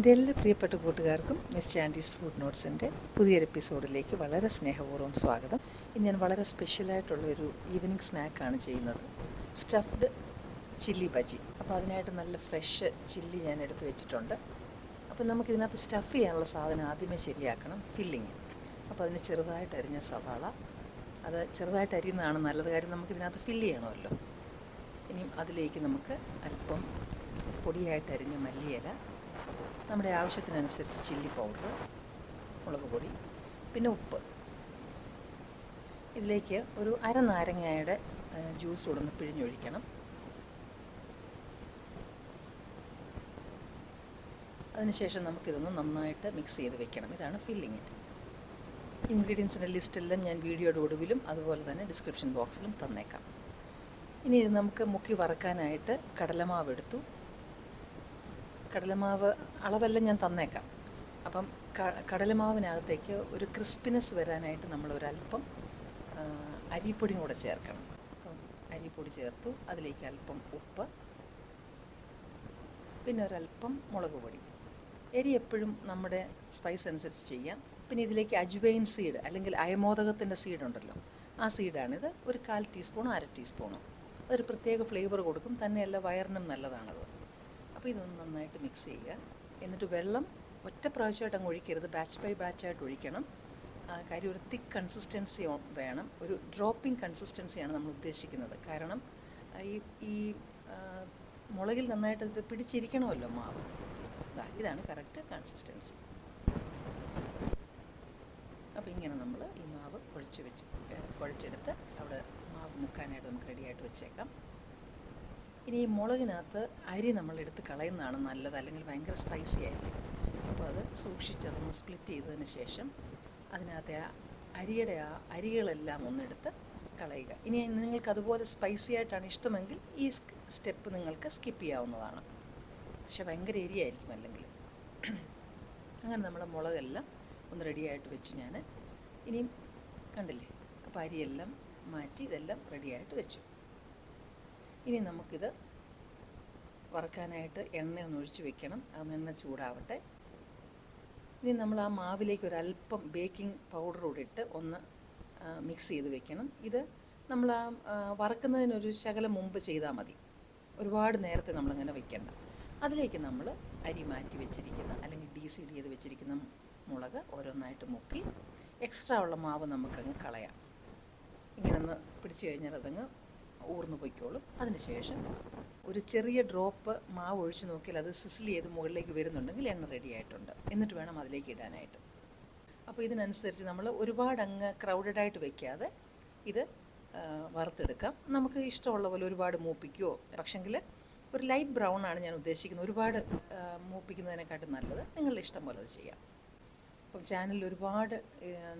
എന്റെ എല്ലാ പ്രിയപ്പെട്ട കൂട്ടുകാർക്കും മിസ് ചാൻഡീസ് ഫുഡ് നോട്ട്സിന്റെ പുതിയൊരു എപ്പിസോഡിലേക്ക് വളരെ സ്നേഹപൂർവം സ്വാഗതം. ഇന്ന് ഞാൻ വളരെ സ്പെഷ്യലായിട്ടുള്ള ഒരു ഈവനിങ് സ്നാക്കാണ് ചെയ്യുന്നത്. സ്റ്റഫ്ഡ് ചില്ലി ബജി അപ്പോൾ അതിനായിട്ട് നല്ല ഫ്രഷ് ചില്ലി ഞാൻ എടുത്ത് വെച്ചിട്ടുണ്ട്. അപ്പോൾ നമുക്ക് ഇതിനകത്ത് സ്റ്റഫ് ചെയ്യാനുള്ള സാധനം ആദ്യമേ ശരിയാക്കണം ഫില്ലിങ് അപ്പോൾ അതിന് ചെറുതായിട്ട് അരിഞ്ഞ സവാള. അത് ചെറുതായിട്ട് അരിയുന്നതാണ് നല്ലത് കാര്യം നമുക്കിതിനകത്ത് ഫില്ല് ചെയ്യണമല്ലോ. ഇനിയും അതിലേക്ക് നമുക്ക് അല്പം പൊടിയായിട്ട് അരിഞ്ഞ മല്ലിയില നമ്മുടെ ആവശ്യത്തിനനുസരിച്ച് ചില്ലി പൗഡർ മുളക് പൊടി പിന്നെ ഉപ്പ്. ഇതിലേക്ക് ഒരു അര നാരങ്ങയുടെ ജ്യൂസ് കൊടുന്ന് പിഴിഞ്ഞൊഴിക്കണം. അതിനുശേഷം നമുക്കിതൊന്ന് നന്നായിട്ട് മിക്സ് ചെയ്ത് വെക്കണം. ഇതാണ് ഫില്ലിങ് ഇൻഗ്രീഡിയൻസിന്റെ ലിസ്റ്റെല്ലാം ഞാൻ വീഡിയോയുടെ ഒടുവിലും അതുപോലെ തന്നെ ഡിസ്ക്രിപ്ഷൻ ബോക്സിലും തന്നേക്കാം. ഇനി ഇത് നമുക്ക് മുക്കി വറക്കാനായിട്ട് കടലമാവ് എടുത്തു. കടലമാവ് അളവെല്ലാം ഞാൻ തന്നേക്കാം. അപ്പം കടലമാവിനകത്തേക്ക് ഒരു ക്രിസ്പിനെസ് വരാനായിട്ട് നമ്മൾ ഒരല്പം അരിപ്പൊടിയും കൂടെ ചേർക്കണം. അപ്പം അരിപ്പൊടി ചേർത്തു അതിലേക്ക് അല്പം ഉപ്പ് പിന്നെ ഒരല്പം മുളക് പൊടി. എരി എപ്പോഴും നമ്മുടെ സ്പൈസ് അനുസരിച്ച് ചെയ്യാം. പിന്നെ ഇതിലേക്ക് അജ്വൈൻ സീഡ് അല്ലെങ്കിൽ അയമോദകത്തിന്റെ സീഡ് ഉണ്ടല്ലോ ആ സീഡാണിത് ഒരു കാൽ ടീസ്പൂണോ അര ടീസ്പൂണോ അതൊരു പ്രത്യേക ഫ്ലേവർ കൊടുക്കും. തന്നെയല്ല വയറിനും നല്ലതാണത്. അപ്പോൾ ഇതൊന്ന് നന്നായിട്ട് മിക്സ് ചെയ്യുക. എന്നിട്ട് വെള്ളം ഒറ്റ പ്രാവശ്യമായിട്ട് അങ്ങ് ഒഴിക്കരുത്. ബാച്ച് ബൈ ബാച്ചായിട്ട് ഒഴിക്കണം. കാര്യം ഒരു തിക്ക് കൺസിസ്റ്റൻസി വേണം. ഒരു ഡ്രോപ്പിംഗ് കൺസിസ്റ്റൻസിയാണ് നമ്മൾ ഉദ്ദേശിക്കുന്നത്. കാരണം ഈ ഈ മുളകിൽ നന്നായിട്ട് ഇത് പിടിച്ചിരിക്കണമല്ലോ മാവ്. ഇതാണ് കറക്റ്റ് കൺസിസ്റ്റൻസി അപ്പോൾ ഇങ്ങനെ നമ്മൾ ഈ മാവ് കുഴച്ച് വെച്ച് കുഴച്ചെടുത്ത് അവിടെ മാവ് മുക്കാനായിട്ട് നമുക്ക് റെഡിയായിട്ട് വെച്ചേക്കാം. ഇനി ഈ മുളകിനകത്ത് അരി നമ്മൾ എടുത്ത് കളയുന്നതാണ് നല്ലത്. അല്ലെങ്കിൽ ഭയങ്കര സ്പൈസി ആയിരിക്കും. അപ്പോൾ അത് സൂക്ഷിച്ചതൊന്ന് സ്പ്ലിറ്റ് ചെയ്തതിന് ശേഷം അതിനകത്തെ ആ അരിയുടെ ആ അരികളെല്ലാം ഒന്നെടുത്ത് കളയുക. ഇനി നിങ്ങൾക്ക് അതുപോലെ സ്പൈസി ആയിട്ടാണ് ഇഷ്ടമെങ്കിൽ ഈ സ്റ്റെപ്പ് നിങ്ങൾക്ക് സ്കിപ്പ് ചെയ്യാവുന്നതാണ്. പക്ഷേ ഭയങ്കര എരിയായിരിക്കും അല്ലെങ്കിൽ. അങ്ങനെ നമ്മുടെ മുളകെല്ലാം ഒന്ന് റെഡിയായിട്ട് വെച്ച് ഞാൻ ഇനിയും കണ്ടില്ലേ? അപ്പോൾ അരിയെല്ലാം മാറ്റി ഇതെല്ലാം റെഡിയായിട്ട് വെച്ചു. ഇനി നമുക്കിത് വറക്കാനായിട്ട് എണ്ണ ഒന്ന് ഒഴിച്ച് വെക്കണം. അത് എണ്ണ ചൂടാവട്ടെ. ഇനി നമ്മൾ ആ മാവിലേക്ക് ഒരു അല്പം ബേക്കിംഗ് പൗഡർ കൂടി ഇട്ട് ഒന്ന് മിക്സ് ചെയ്ത് വെക്കണം. ഇത് നമ്മൾ ആ വറക്കുന്നതിനൊരു ശകലം മുമ്പ് ചെയ്താൽ മതി. ഒരുപാട് നേരത്തെ നമ്മളിങ്ങനെ വെക്കേണ്ട. അതിലേക്ക് നമ്മൾ അരി മാറ്റി വെച്ചിരിക്കുന്ന അല്ലെങ്കിൽ ഡി സി ഡി ചെയ്ത് വെച്ചിരിക്കുന്ന മുളക് ഓരോന്നായിട്ട് മുക്കി എക്സ്ട്രാ ഉള്ള മാവ് നമുക്കങ്ങ് കളയാം. ഇങ്ങനെ ഒന്ന് പിടിച്ചു കഴിഞ്ഞാൽ അതങ്ങ് ഊർന്നു പൊയ്ക്കോളും. അതിനുശേഷം ഒരു ചെറിയ ഡ്രോപ്പ് മാവ് ഒഴിച്ച് നോക്കിയാൽ അത് സിസിൽ ചെയ്ത് മുകളിലേക്ക് വരുന്നുണ്ടെങ്കിൽ എണ്ണ റെഡി ആയിട്ടുണ്ട്. എന്നിട്ട് വേണം അതിലേക്ക് ഇടാനായിട്ട്. അപ്പോൾ ഇതിനനുസരിച്ച് നമ്മൾ ഒരുപാട് അങ്ങ് ക്രൗഡഡായിട്ട് വെക്കാതെ ഇത് വറുത്തെടുക്കാം. നമുക്ക് ഇഷ്ടമുള്ള പോലെ ഒരുപാട് മൂപ്പിക്കുകയോ പക്ഷെങ്കിൽ ഒരു ലൈറ്റ് ബ്രൗൺ ആണ് ഞാൻ ഉദ്ദേശിക്കുന്നത്. ഒരുപാട് മൂപ്പിക്കുന്നതിനെക്കാട്ടും നല്ലത് നിങ്ങളുടെ ഇഷ്ടം പോലെ അത് ചെയ്യാം. അപ്പം ചാനലിൽ ഒരുപാട്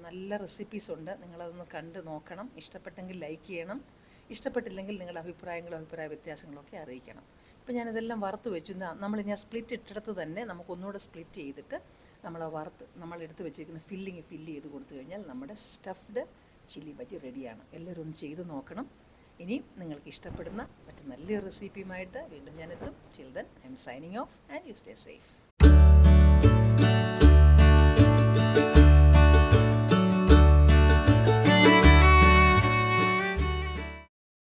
നല്ല റെസിപ്പീസ് ഉണ്ട്. നിങ്ങളതൊന്ന് കണ്ട് നോക്കണം. ഇഷ്ടപ്പെട്ടെങ്കിൽ ലൈക്ക് ചെയ്യണം. ഇഷ്ടപ്പെട്ടില്ലെങ്കിൽ നിങ്ങളുടെ അഭിപ്രായങ്ങളും അഭിപ്രായ വ്യത്യാസങ്ങളൊക്കെ അറിയിക്കണം. ഇപ്പം ഞാനിതെല്ലാം വറുത്ത് വെച്ചു. നമ്മൾ ഞാൻ സ്പ്ലിറ്റ് ഇട്ടിടത്ത് തന്നെ നമുക്ക് ഒന്നുകൂടെ സ്പ്ലിറ്റ് ചെയ്തിട്ട് നമ്മൾ വറുത്ത് നമ്മൾ എടുത്ത് വെച്ചിരിക്കുന്ന ഫില്ലിങ് ഫില്ല് ചെയ്ത് കൊടുത്തു കഴിഞ്ഞാൽ നമ്മുടെ സ്റ്റഫ്ഡ് ചില്ലി ബജി റെഡിയാണ്. എല്ലാവരും ഒന്ന് ചെയ്ത് നോക്കണം. ഇനിയും നിങ്ങൾക്ക് ഇഷ്ടപ്പെടുന്ന മറ്റു നല്ലൊരു റെസിപ്പിയുമായിട്ട് വീണ്ടും ഞാനെത്തും. Children I am signing off and you stay safe